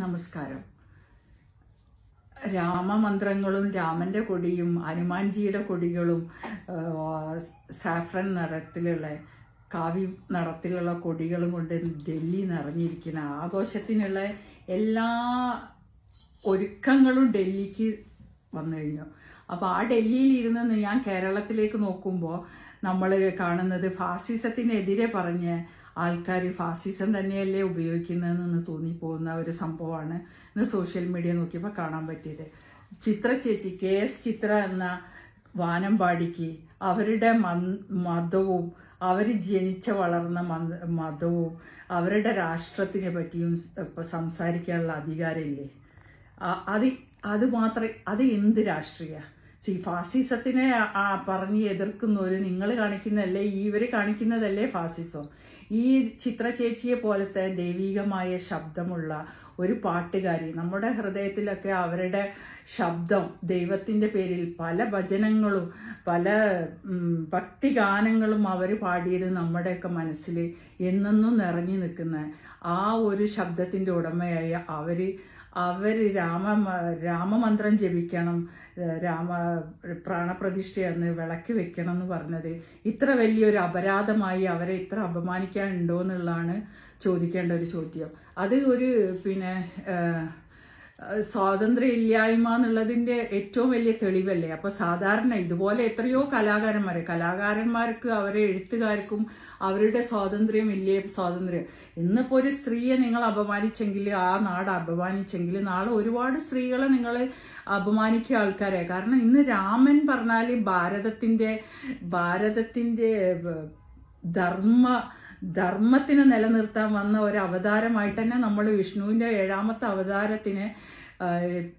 നമസ്കാരം. രാമമന്ത്രങ്ങളും രാമന്റെ കൊടിയും ഹനുമാൻജിയുടെ കൊടികളും സാഫ്രൻ നിറത്തിലുള്ള കാവി നിറത്തിലുള്ള കൊടികളും കൊണ്ട് ഡൽഹി നിറഞ്ഞിരിക്കുന്ന ആഘോഷത്തിനുള്ള എല്ലാ ഒരുക്കങ്ങളും ഡൽഹിക്ക് വന്നു കഴിഞ്ഞു. അപ്പോൾ ആ ഡൽഹിയിൽ ഇരുന്ന് ഞാൻ കേരളത്തിലേക്ക് നോക്കുമ്പോൾ നമ്മൾ കാണുന്നത് ഫാസിസത്തിനെതിരെ പറഞ്ഞ് ആൾക്കാർ ഫാസിസം തന്നെയല്ലേ ഉപയോഗിക്കുന്നതെന്ന് തോന്നിപ്പോകുന്ന ഒരു സംഭവമാണ് ഇന്ന് സോഷ്യൽ മീഡിയ നോക്കിയപ്പോൾ കാണാൻ പറ്റിയത്. ചിത്ര ചേച്ചി കെ എസ് ചിത്ര എന്ന വാനമ്പാടിക്ക് അവരുടെ മതവും അവർ ജനിച്ച വളർന്ന മത- മതവും അവരുടെ രാഷ്ട്രത്തിനെ പറ്റിയും സംസാരിക്കാനുള്ള അധികാരമില്ലേ? അത് അത് മാത്രം അത് എന്ത് രാഷ്ട്രീയ? സി ഫാസിസത്തിനെ പറഞ്ഞ് എതിർക്കുന്നവര് നിങ്ങൾ കാണിക്കുന്നതല്ലേ ഇവർ കാണിക്കുന്നതല്ലേ ഫാസിസം? ഈ ചിത്ര ചേച്ചിയെ പോലത്തെ ദൈവീകമായ ശബ്ദമുള്ള ഒരു പാട്ടുകാരി നമ്മുടെ ഹൃദയത്തിലൊക്കെ അവരുടെ ശബ്ദം ദൈവത്തിന്റെ പേരിൽ പല ഭജനങ്ങളും പല ഭക്തി ഗാനങ്ങളും അവർ പാടിയത് നമ്മുടെയൊക്കെ മനസ്സിൽ എന്നെന്നും നിറഞ്ഞു നിൽക്കുന്ന ആ ഒരു ശബ്ദത്തിന്റെ ഉടമയായ അവർ അവർ രാമ രാമമന്ത്രം ജപിക്കണം രാമ പ്രാണപ്രതിഷ്ഠയെന്ന് വിളക്ക് വെക്കണം എന്ന് പറഞ്ഞത്. ഇത്ര വലിയൊരു അപരാധമായി അവരെ ഇത്ര അപമാനിക്കാനുണ്ടോ എന്നുള്ളതാണ് ചോദിക്കേണ്ട ഒരു ചോദ്യം. അത് ഒരു പിന്നെ സ്വാതന്ത്ര്യ ഇല്ലായ്മ എന്നുള്ളതിന്റെ ഏറ്റവും വലിയ തെളിവല്ലേ? അപ്പോൾ സാധാരണ ഇതുപോലെ എത്രയോ കലാകാരന്മാരെ കലാകാരന്മാർക്ക് അവരെ എഴുത്തുകാർക്കും അവരുടെ സ്വാതന്ത്ര്യം ഇല്ലേ സ്വാതന്ത്ര്യം. ഇന്നിപ്പോ ഒരു സ്ത്രീയെ നിങ്ങൾ അപമാനിച്ചെങ്കിൽ ആ നാട് അപമാനിച്ചെങ്കിൽ നാളെ ഒരുപാട് സ്ത്രീകളെ നിങ്ങൾ അപമാനിക്കുക ആൾക്കാരെ. കാരണം ഇന്ന് രാമൻ പറഞ്ഞാൽ ഭാരതത്തിന്റെ ഭാരതത്തിന്റെ ധർമ്മ ധർമ്മത്തിനെ നിലനിർത്താൻ വന്ന ഒരു അവതാരമായിട്ട് തന്നെ നമ്മൾ വിഷ്ണുവിന്റെ ഏഴാമത്തെ അവതാരത്തിനെ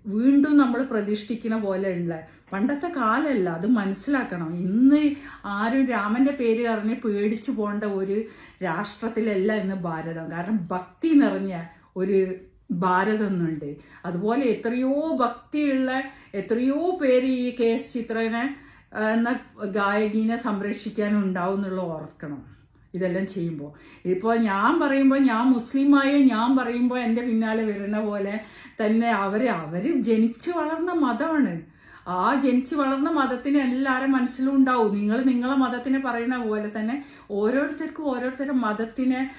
വീണ്ടും നമ്മൾ പ്രതിഷ്ഠിക്കുന്ന പോലെ ഉള്ള പണ്ടത്തെ കാലമല്ല അത് മനസ്സിലാക്കണം. ഇന്ന് ആരും രാമന്റെ പേര് അറിഞ്ഞ് പേടിച്ചു പോകേണ്ട ഒരു രാഷ്ട്രത്തിലല്ല ഇന്ന് ഭാരതം. കാരണം ഭക്തി നിറഞ്ഞ ഒരു ഭാരതം എന്നുണ്ട് അതുപോലെ എത്രയോ ഭക്തിയുള്ള എത്രയോ പേര് ഈ കെ എസ് ചിത്രനെ എന്ന ഗായകീനെ സംരക്ഷിക്കാനുണ്ടാവും എന്നുള്ള ഓർക്കണം. ഇതെല്ലാം ചെയ്യുമ്പോൾ ഇപ്പോൾ ഞാൻ പറയുമ്പോൾ ഞാൻ മുസ്ലിമായ ഞാൻ പറയുമ്പോൾ എന്റെ പിന്നാലെ വരുന്ന പോലെ തന്നെ അവർ അവർ ജനിച്ചു വളർന്ന മതമാണ്. ആ ജനിച്ചു വളർന്ന മതത്തിന് എല്ലാവരും മനസ്സിലും ഉണ്ടാവും. നിങ്ങൾ നിങ്ങളെ മതത്തിനെ പറയുന്ന പോലെ തന്നെ ഓരോരുത്തർക്കും ഓരോരുത്തരും മതത്തിനെ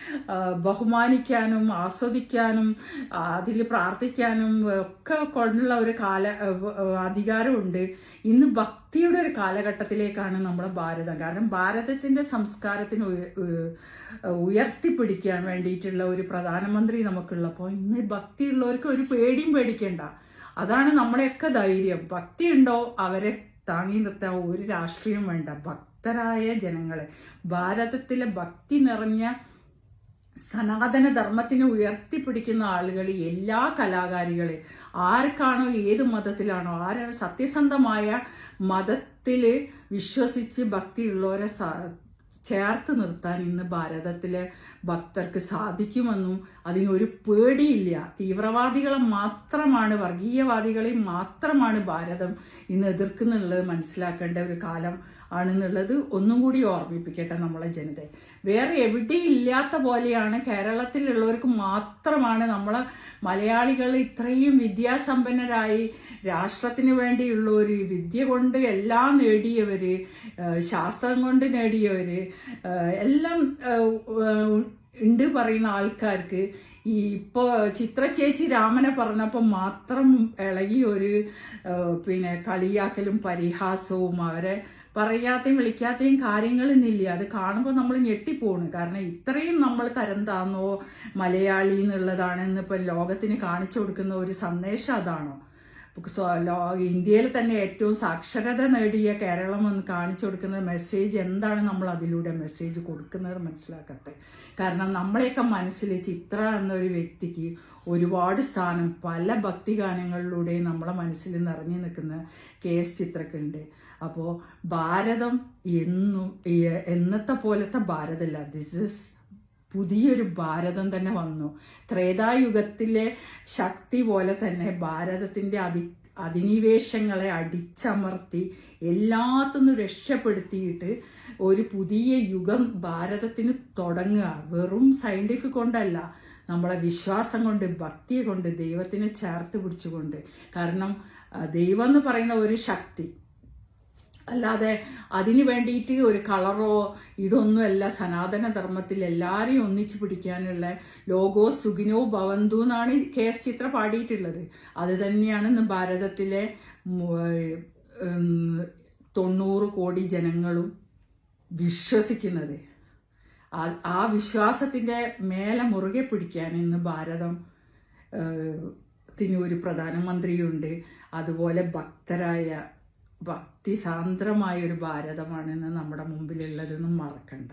ബഹുമാനിക്കാനും ആസ്വദിക്കാനും അതിൽ പ്രാർത്ഥിക്കാനും ഒക്കെ കൊണ്ടുള്ള ഒരു കാല അധികാരമുണ്ട്. ഇന്ന് ഭക്തിയുടെ ഒരു കാലഘട്ടത്തിലേക്കാണ് നമ്മുടെ ഭാരതം. കാരണം ഭാരതത്തിന്റെ സംസ്കാരത്തിന് ഉയ- ഉയ- ഉയർത്തിപ്പിടിക്കാൻ വേണ്ടിയിട്ടുള്ള ഒരു പ്രധാനമന്ത്രി നമുക്കുള്ളപ്പോൾ ഇന്ന് ഭക്തിയുള്ളവർക്ക് ഒരു പേടിയും പേടിക്കേണ്ട. അതാണ് നമ്മളെയൊക്കെ ധൈര്യം. ഭക്തി ഉണ്ടോ അവരെ താങ്ങി നിർത്താൻ ഒരു രാഷ്ട്രീയം വേണ്ട. ഭക്തരായ ജനങ്ങളെ. ഭാരതത്തിലെ ഭക്തി നിറഞ്ഞ സനാതന ധർമ്മത്തിനെ ഉയർത്തിപ്പിടിക്കുന്ന ആളുകൾ എല്ലാ കലാകാരികളെ. ആർക്കാണോ ഏത് മതത്തിലാണോ ആരാണ് സത്യസന്ധമായ മതത്തിൽ വിശ്വസിച്ച് ഭക്തിയുള്ളവരെ ചേർത്ത് നിർത്താൻ ഇന്ന് ഭാരതത്തിലെ ഭക്തർക്ക് സാധിക്കുമെന്നും അതിനൊരു പേടിയില്ല. തീവ്രവാദികളെ മാത്രമാണ് വർഗീയവാദികളെ മാത്രമാണ് ഭാരതം ഇന്ന് എതിർക്കുന്നുള്ളത് മനസ്സിലാക്കേണ്ട ഒരു കാലം ആണെന്നുള്ളത് ഒന്നും കൂടി ഓർമ്മിപ്പിക്കട്ടെ നമ്മളെ ജനതയെ. വേറെ എവിടെയില്ലാത്ത പോലെയാണ് കേരളത്തിലുള്ളവർക്ക് മാത്രമാണ് നമ്മളെ മലയാളികൾ ഇത്രയും വിദ്യാസമ്പന്നരായി രാഷ്ട്രത്തിന് വേണ്ടിയുള്ള ഒരു വിദ്യ കൊണ്ട് എല്ലാം നേടിയവര് ശാസ്ത്രം കൊണ്ട് നേടിയവര് എല്ലാം ഉണ്ട് പറയുന്ന ആൾക്കാർക്ക്. ഈ ഇപ്പോൾ ചിത്ര ചേച്ചി രാമനെ പറഞ്ഞപ്പോൾ മാത്രം ഇളകി ഒരു പിന്നെ കളിയാക്കലും പരിഹാസവും അവരെ പറയാതെയും വിളിക്കാത്തെയും കാര്യങ്ങളൊന്നുമില്ല. അത് കാണുമ്പോൾ നമ്മൾ ഞെട്ടിപ്പോണ്. കാരണം ഇത്രയും നമ്മൾ തരം താന്നോ മലയാളി എന്നുള്ളതാണ് ഇന്നിപ്പോൾ ലോകത്തിന് കാണിച്ചു കൊടുക്കുന്ന ഒരു സന്ദേശം അതാണോ? ഇന്ത്യയിൽ തന്നെ ഏറ്റവും സാക്ഷരത നേടിയ കേരളം എന്ന് കാണിച്ചു കൊടുക്കുന്ന മെസ്സേജ് എന്താണ് നമ്മൾ അതിലൂടെ മെസ്സേജ് കൊടുക്കുന്നത് മനസ്സിലാക്കട്ടെ. കാരണം നമ്മളെയൊക്കെ മനസ്സിൽ ചിത്ര എന്നൊരു വ്യക്തിക്ക് ഒരുപാട് സ്ഥാനം പല ഭക്തിഗാനങ്ങളിലൂടെ നമ്മളെ മനസ്സിൽ നിറഞ്ഞു നിൽക്കുന്ന കെ എസ് ചിത്രക്കുണ്ട്. അപ്പോൾ ഭാരതം എന്നും എന്നത്തെ പോലത്തെ ഭാരതമല്ല. ദിസ് ഇസ് പുതിയൊരു ഭാരതം തന്നെ വന്നു. ത്രേതായുഗത്തിലെ ശക്തി പോലെ തന്നെ ഭാരതത്തിന്റെ അതി അധിനിവേശങ്ങളെ അടിച്ചമർത്തി എല്ലാത്തുനിന്നും രക്ഷപ്പെടുത്തിയിട്ട് ഒരു പുതിയ യുഗം ഭാരതത്തിന് തുടങ്ങുക. വെറും സയന്റിഫിക് കൊണ്ടല്ല നമ്മളെ വിശ്വാസം കൊണ്ട് ഭക്തിയെ കൊണ്ട് ദൈവത്തിനെ ചേർത്ത് പിടിച്ചുകൊണ്ട്. കാരണം ദൈവം എന്ന് പറയുന്ന ഒരു ശക്തി. അല്ലാതെ അതിനു വേണ്ടിയിട്ട് ഒരു കളറോ ഇതൊന്നുമല്ല സനാതന ധർമ്മത്തിൽ എല്ലാവരെയും ഒന്നിച്ചു പിടിക്കാനുള്ള ലോകോ സുഖിനോ ഭവന്തു എന്നാണ് കെ എസ് ചിത്ര പാടിയിട്ടുള്ളത്. അത് തന്നെയാണ് ഇന്ന് ഭാരതത്തിലെ തൊണ്ണൂറ് കോടി ജനങ്ങളും വിശ്വസിക്കുന്നത്. ആ- വിശ്വാസത്തിന്റെ മേലെ മുറുകെ പിടിക്കാൻ ഇന്ന് ഭാരതം ത്തിന് ഒരു പ്രധാനമന്ത്രിയുണ്ട്. അതുപോലെ ഭക്തരായ ഭക്തി സാന്ദ്രമായ ഒരു ഭാരതമാണ് ഇന്ന് നമ്മുടെ മുമ്പിലുള്ളതെന്നും മറക്കണ്ട.